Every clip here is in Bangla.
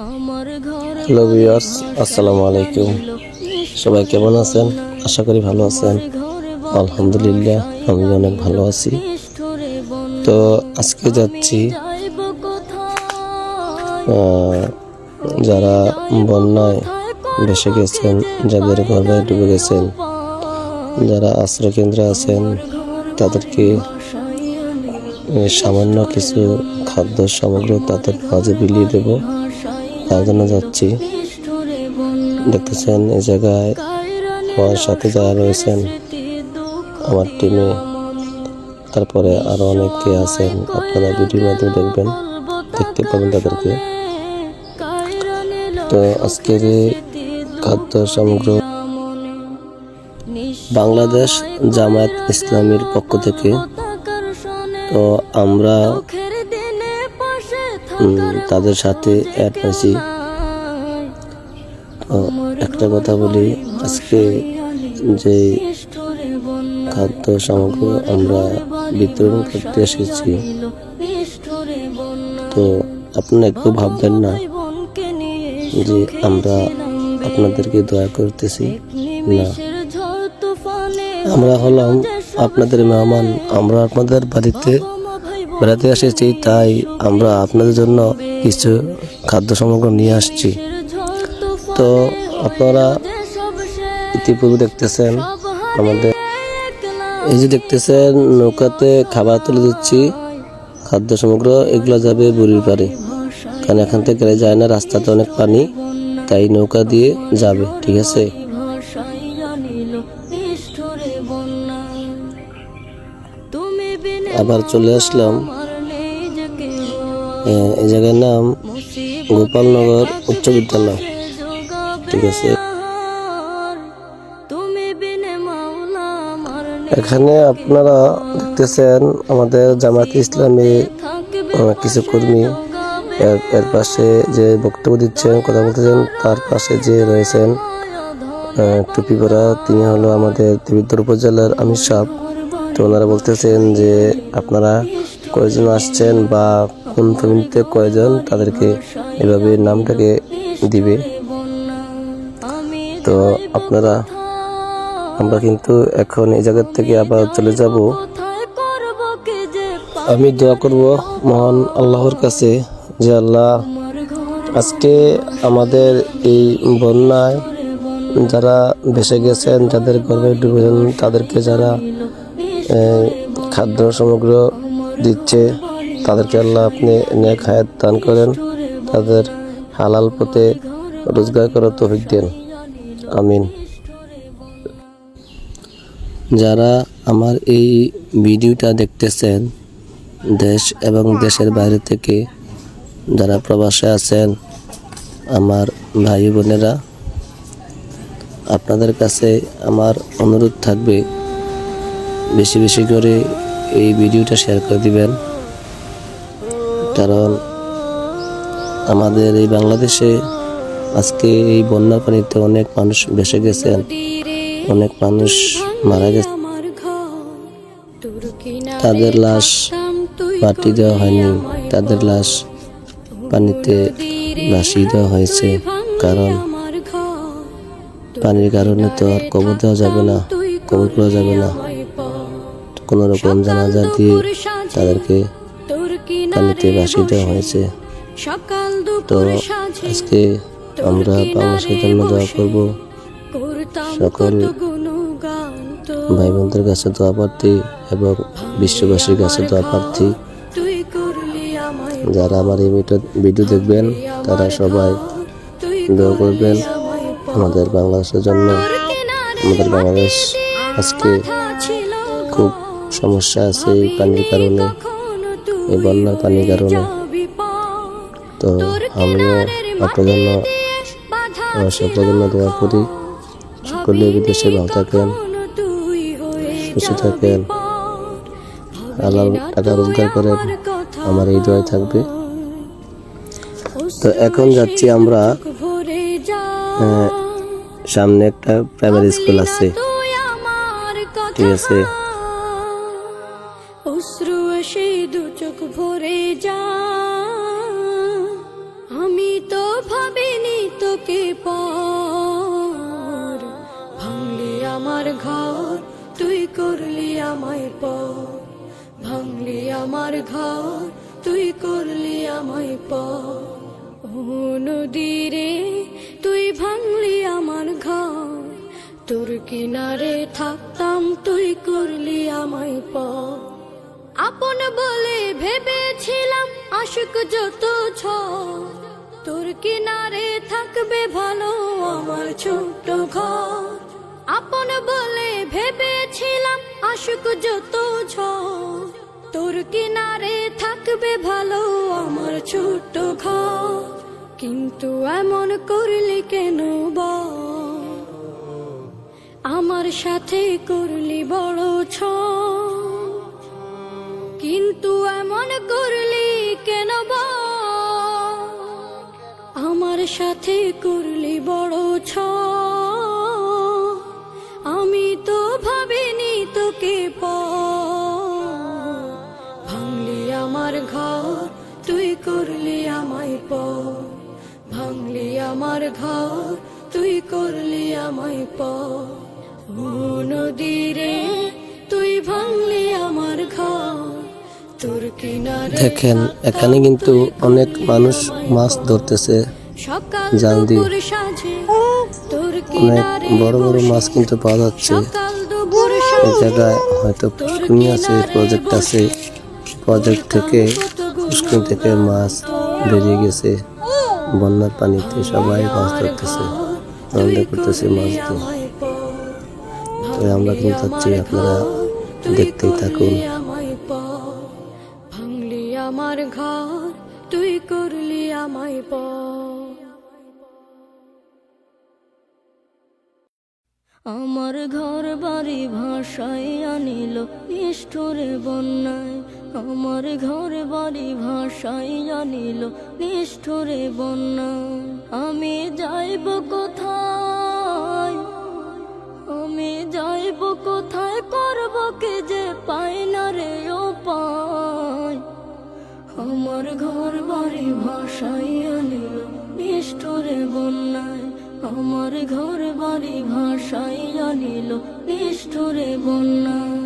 হ্যালো ভিউয়ার্স আসসালামু আলাইকুম। সবাই কেমন আছেন? আশা করি ভালো আছেন। আলহামদুলিল্লাহ আমি অনেক ভালো আছি। তো আজকে যাচ্ছি যারা বন্যায় ভেসে গেছেন যাদের ঘরে ডুবে গেছেন যারা আশ্রয় কেন্দ্রে আছেন তাদেরকে সামান্য কিছু খাদ্য সামগ্রী তাদের মাঝে বিলিয়ে দেব। তার যাচ্ছি। দেখতেছেন এই জায়গায় আমার সাথে যারা রয়েছেন, আমার টিমে তারপরে আরও অনেকে আছেন, আপনারা ভিডিওর মাধ্যমে দেখবেন, দেখতে পাবেন তাদেরকে। তো আজকের খাদ্য সামগ্রী বাংলাদেশ জামায়াত ইসলামীর পক্ষ থেকে, তো আমরা তাদের সাথে অ্যাড তো একটা কথা বলি, আজকে যে খাদ্য সামগ্রী আমরা বিতরণ করতে এসেছি, তো আপনারা একটু ভাববেন না যে আমরা আপনাদেরকে দয়া করতেছি না। আমরা হলাম আপনাদের মেহমান, আমরা আপনাদের বাড়িতে বেড়াতে এসেছি, তাই আমরা আপনাদের জন্য কিছু খাদ্য সামগ্রী নিয়ে আসছি। তো আপনারা ইতিপূর্বে দেখতেছেন আমাদের এই যে দেখতেছেন, নৌকাতে খাবার তুলে দিচ্ছি। খাদ্য সামগ্র, এগুলো যাবে বুড়ির পারে কারণ এখান থেকে যায় না, রাস্তাতে অনেক পানি, তাই নৌকা দিয়ে যাবে, ঠিক আছে? আবার চলে আসলাম। এই জায়গার নাম গোপালনগর উচ্চ বিদ্যালয়। ঠিক আছে। এখানে আপনারা দেখতেছেন আমাদের জামাত ইসলামী কিছু কর্মী। এর পাশে যে বক্তব্য দিচ্ছেন, কথা বলতেছেন, তার পাশে যে রয়েছেন টুপি পরা তিনি হলো আমাদের ত্রিবিদ্র উপজেলার আমির সাহ তো ওনারা বলতেছেন যে আপনারা কয়জন আসছেন বা কোন ফ্যামিলিতে কয়জন তাদেরকে এভাবে নামটাকে দিবে। তো আপনারা, আমরা কিন্তু এখন এই জায়গার থেকে আবার চলে যাব। আমি দোয়া করব মহান আল্লাহর কাছে যে আল্লাহ আজকে আমাদের এই বন্যায় যারা ভেসে গেছেন, যাদের গর্ভে ডুবেছেন তাদেরকে যারা খাদ্য সামগ্রী দিচ্ছে। তাদেরকে আল্লাহ আপনি নেক হায়াত দান করেন। তাদের হালাল পথে রোজগার করার তৌফিক দেন। আমিন। যারা আমার এই ভিডিওটা দেখতেছেন, দেশ এবং দেশের বাইরে থেকে যারা প্রবাসে আছেন, আমার ভাই বোনেরা, আপনাদের কাছে আমার অনুরোধ থাকবে বেশি বেশি করে এই ভিডিওটা শেয়ার করে দিবেন। কারণ আমাদের এই বাংলাদেশে আজকে এই বন্যা পানিতে অনেক মানুষ ভেসে গেছেন, অনেক মানুষ মারা গেছে। তাদের লাশ মাটি দেওয়া হয়নি, তাদের লাশ পানিতে ভাসিয়ে দেওয়া হয়েছে, কারণ পানির কারণে তো আর কবর দেওয়া যাবে না, কবর করা যাবে না। কোনো রকম জানাজা দিয়ে তাদেরকে পানিতে ভাসিয়ে দেওয়া হয়েছে। তো আজকে আমরা বাংলাদেশের জন্য দোয়া করব। সকল ভাই বোনদের কাছে দোয়া প্রার্থী এবং বিশ্ববাসীর কাছে দোয়া প্রার্থী। যারা আমার এই ভিডিও- দেখবেন তারা সবাই দোয়া করবেন আমাদের বাংলাদেশের জন্য। আমাদের বাংলাদেশ আজকে খুব সমস্যা আছে এই পানির কারণে, এই বন্যার পানির কারণে। তো আমিও আপনার জন্য জন্য দোয়া করি, সকলে বিদেশে ভালো থাকেন, সুস্থ থাকেন। হালাল টাকা রোজগার করেন, আমার এই দোয়াই থাকবে। তো এখন যাচ্ছি আমরা সামনে একটা প্রাইমারি স্কুল আছে। ঠিক আছে? যা, আমি তো তোকে পার। ভাঙলি আমার ঘর, তুই করলি আমায় পর। ভাঙলি আমার ঘর, তুই করলি আমায় পর। ও নদীরে, তুই ভাঙলি আমার ঘর। তোর কিনারে থাকতাম, তুই করলি আমায় পর। আপন বলে ভেবেছিলাম, আশুক যত ছ তোর কিনারে থাকবে ভালো আমার ছোট ঘর। আপন বলে ভেবেছিলাম, আশুক যত ছ তোর কিনারে থাকবে ভালো আমার ছোট ঘর। কিন্তু এমন করলি কেন বল? আমার সাথে করলি বড় ছ কিন্তু এমন করলি কেন? আমার সাথে করলি বড় ছ। আমি তো ভাবিনি তোকে প। ভাঙলি আমার ঘর, তুই করলি আমায় প। ভাঙলি আমার ঘর, তুই করলি আমায় প। নদীরে তুই ভাঙলি আমার ঘর। দেখেন, এখানে কিন্তু অনেক মানুষ মাছ ধরতেছে, জাল দিয়ে। অনেক বড় বড় মাছ কিন্তু পাওয়া যাচ্ছে। এই জায়গায় হয়তো পুষ্কুনি আছে প্রজেক্ট আছে। প্রজেক্ট থেকে পুষ্কুনি থেকে মাছ বেরিয়ে গেছে। বন্যার পানিতে সবাই মাছ ধরতেছে, আনন্দ করতেছে মাছ তো আমরা কিন্তু চাচ্ছি আপনারা দেখতেই থাকুন। আমায় প। আমার ঘর বাড়ি ভাষায় আনিল নিষ্ঠুরে বন্যায়। আমার ঘর বাড়ি ভাষায় আনিল নিষ্ঠুরে বন্যায়। আমি যাইব কোথায় আমার ঘর বাড়ি ভাষাই আনিল নিষ্ঠুরে বন্যায় আমার ঘর বাড়ি ভাষাই আনিল, নিষ্ঠুরে বন্যায়।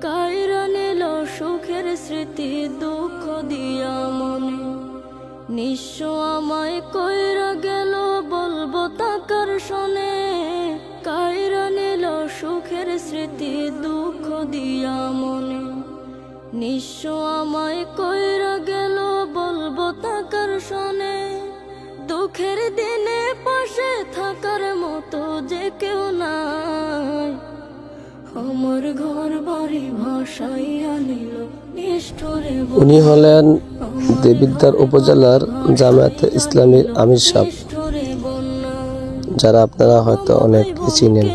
কায়রা নিল সুখের স্মৃতি, দুঃখ দিয়া মনে। নিঃস্ব আমায় কইরা গেল বলব তাকার শোনে। কায়রা নিল সুখের স্মৃতি, দুঃখ দিয়া মনে। নিঃস্ব আমায় কইরা দুঃখের দিনে পাশে থাকার মতো যে কেউ নাই। আমার ঘর বাড়ি ভাষাই আনিল উনি হলেন দেবিদ্বার উপজেলার জামায়াতে ইসলামীর আমির সাহ যারা আপনারা হয়তো অনেক চিনেন।